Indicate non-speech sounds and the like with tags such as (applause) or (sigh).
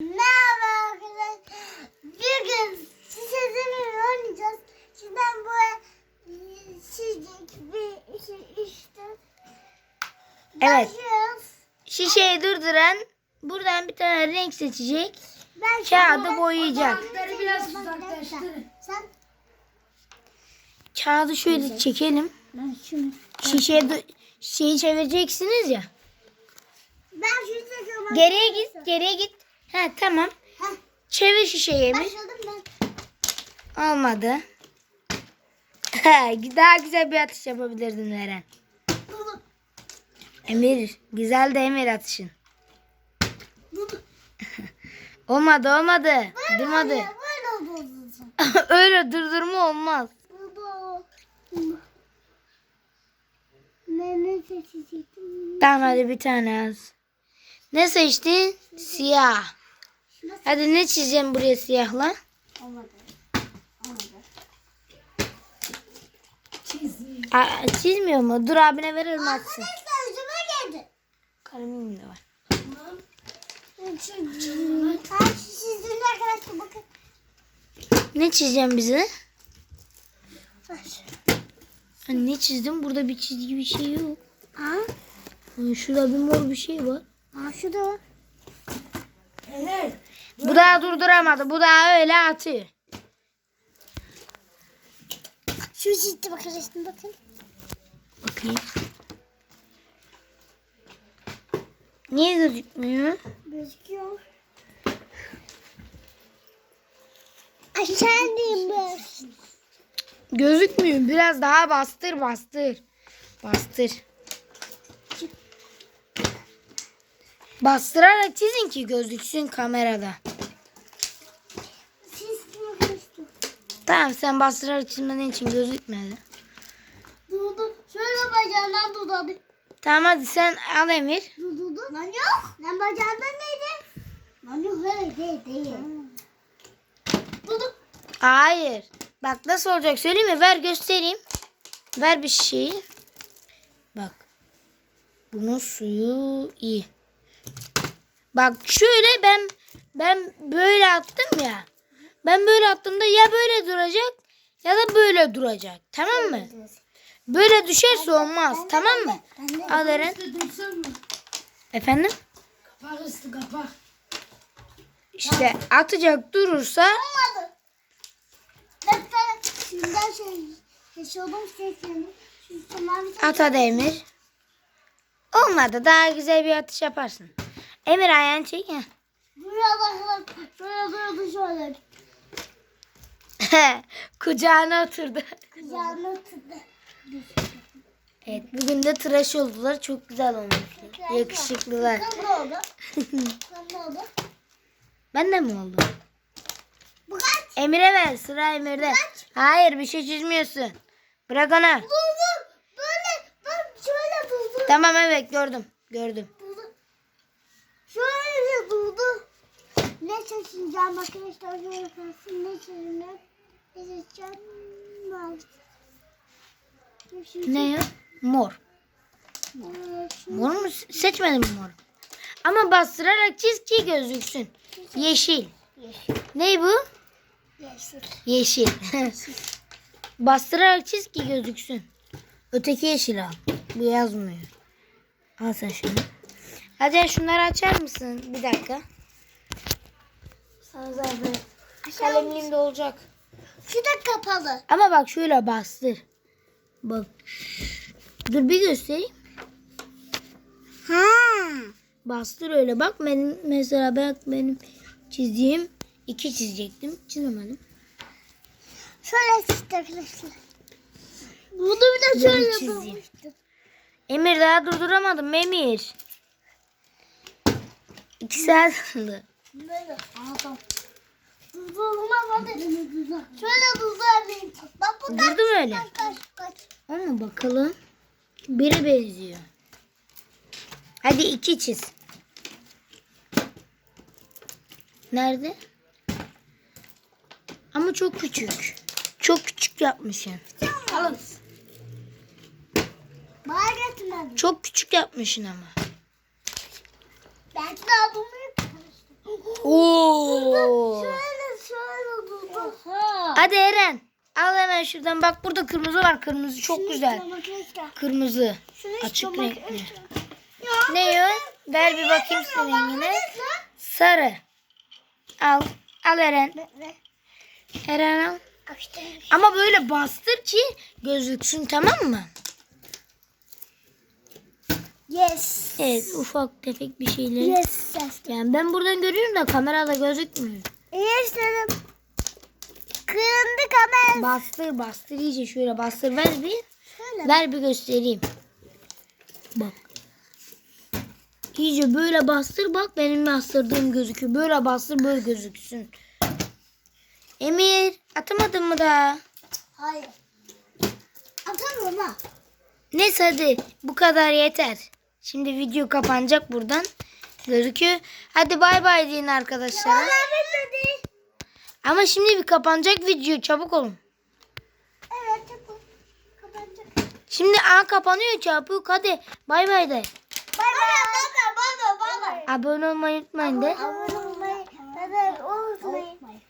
Merhaba arkadaşlar. Bugün sizinle oynayacağız. Şimdiden bu çizik bir iki üç dört. Evet. Başlıyoruz. Şişeyi durduran buradan bir tane renk seçecek. Ben Kağıdı boyayacak. Biraz uzaklaştırın. Sen Kağıdı şöyle çekelim. ben şunu. Şişeyi du- şeyi çevireceksiniz ya. Ben şunu çekiyorum. Geriye git, geriye git. Ha tamam. Heh, Çevir şişeyi mi? başladım ben. Olmadı. Daha güzel bir atış yapabilirdin Eren. Emir, güzel de Emir atışın. (laughs) Olmadı, olmadı. Böyle Durmadı. oluyor, Böyle. Öyle durdurma olmaz. Tamam hadi bir tane az. Ne seçtin? Siyah. Hadi ne çizeceğim buraya siyahla? Olmadı. Olmadı. Aa, çizmiyor mu? Dur abine verelim atsın. Arkadaşlar üzüme geldi. Kalemim de var. Arkadaşlar bakın. Ne çizeceğim bize? Ne çizdim? Burada bir çizgi bir şey yok. Ha? Ha, Şurada bir mor bir şey var. Ha şu da var. Bu daha durduramadı. Bu daha öyle atıyor. Şu ciddi arkadaşlar bakın. Bakayım. Niye gözükmüyor? Gözüküyor. Aşağıdayım ben. Gözükmüyor. Biraz daha bastır bastır. Bastır. Bastırarak çizin ki gözüksün kamerada. Tamam sen bastırarak çizmediğin için gözükmedi. Durdu. Şöyle bacağından durdu. Tamam hadi sen al Emir. Dur dur dur. Lan yok. Lan bacağından neydi? Lan yok öyle değil değil. Dur dur. Hayır. Bak nasıl olacak söyleyeyim mi? Ver göstereyim. Ver bir şeyi. Bak. Bunun suyu iyi. Bak şöyle ben ben böyle attım ya. Ben böyle attığımda ya böyle duracak ya da böyle duracak. Tamam mı? Böyle düşerse olmaz. Tamam mı? Al Eren. Efendim? Kapak üstü kapak. İşte atacak durursa Olmadı. Ben şey yaşıyordum sesini. Şu mavi at hadi Emir. Olmadı. Daha güzel bir atış yaparsın. Emir ayağını çek. heh. Buraya bakalım. Şöyle durdu şöyle. (laughs) Kucağına oturdu. Kucağına tuttu. Evet bugün de tıraş oldular. Çok güzel olmuş. Yakışıklılar. Sen ne oldu? (laughs) Sen ne oldu? Ben de mi oldum? Bu kaç? Emir'e ver. Sıra Emir'de. Hayır bir şey çizmiyorsun. Bırak onu. Buldum. Böyle ben şöyle buldum. Tamam evet gördüm. Gördüm. Buldum. Şöyle buldum. Ne seçeceğim arkadaşlar? Ne seçeceğim? Ne ya? Mor. Mor mu? Seçmedim mor. Ama bastırarak çiz ki gözüksün. Yeşil. Yeşil. Ne bu? Yeşil. Yeşil. (laughs) Bastırarak çiz ki gözüksün. Öteki yeşil al. Bu yazmıyor. Al sen şunu. Hadi şunları açar mısın? Bir dakika. Sana zaten kalemliğim de olacak. Şu da kapalı. Ama bak şöyle bastır. Bak. Dur bir göstereyim. Ha. Bastır öyle bak. Benim mesela bak benim çizdiğim iki çizecektim. Çizemedim. Şöyle seçti arkadaşlar. Bunu bir de Şöyle bulmuştum. Emir daha durduramadım Emir. İki saat oldu. Böyle. Adam. Hadi. Şöyle annem. Bak bu kaç. Durdu mu öyle? Kaç kaç kaç. Ama bakalım. Biri benziyor. Hadi iki çiz. Nerede? Ama çok küçük. Çok küçük yapmışsın. Alın. Bana getirmedin. Çok küçük yapmışsın ama. Belki bunu yapmıştım. Oo. Şöyle. Hadi Eren. Al hemen şuradan. Bak burada kırmızı var. Kırmızı çok güzel. Kırmızı. Açık renkli. Ne o? Ver bir bakayım senin rengine. Sarı. Al. Al Eren. Eren al. Ama böyle bastır ki gözüksün tamam mı? Yes. Evet ufak tefek bir şeyler. Yes. Yes. Yani ben buradan görüyorum da kamerada gözükmüyor. Yes kamera. Bastır bastır iyice şöyle bastır ver bir. Şöyle. Ver bir göstereyim. Bak. İyice böyle bastır bak benim bastırdığım gözüküyor. Böyle bastır böyle gözüksün. Emir atamadın mı daha? Hayır. Atamıyorum ha. Neyse hadi bu kadar yeter. Şimdi video kapanacak buradan. Gözüküyor. Hadi bay bay deyin arkadaşlar. Bana bitmedi. Ama şimdi bir kapanacak video çabuk olun. Evet çok kapanacak. Şimdi a kapanıyor çabuk hadi bay bay de. Bay bay. Bay bay. Abone olmayı unutmayın de. Abone olmayı, abone olmayı unutmayın.